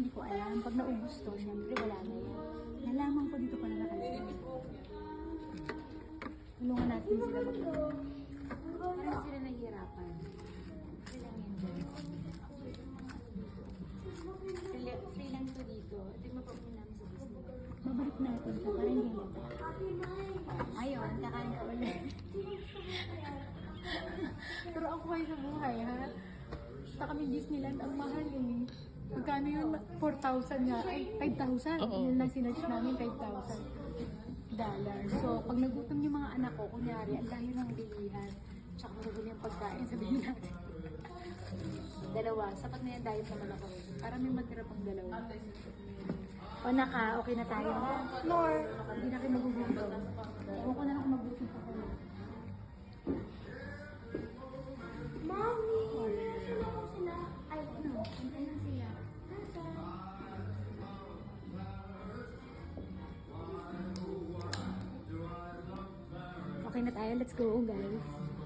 hindi ko alam. Pag naubos to, syempre wala na yan. Nalaman ko dito pala nakalagay. Tulungan natin sila mag Parang sila nahihirapan. Free lang to dito. Ito yung mapapun namin sa business. Babalik natin sa parang hindi halata. Ayun, kakain ka ulit. Pero ako kayo sa buhay, ha? Sa kami Disneyland, ang mahal eh. Magkano yun? 4,000 nga. Ay, 5,000. Oo. Yun lang sinarch namin, 5,000 dollars. So, pag nagutom yung mga anak ko, kunyari, ang layo ng bilihan. Tsaka magaguli ang pagkain, sabihin natin. dalawa. Sapat na yan diet naman ako. Para may matira pang dalawa. O naka, okay na tayo. Nor, hindi na kayo magugutom. Ewan ko na Na tayo. Let's go, guys.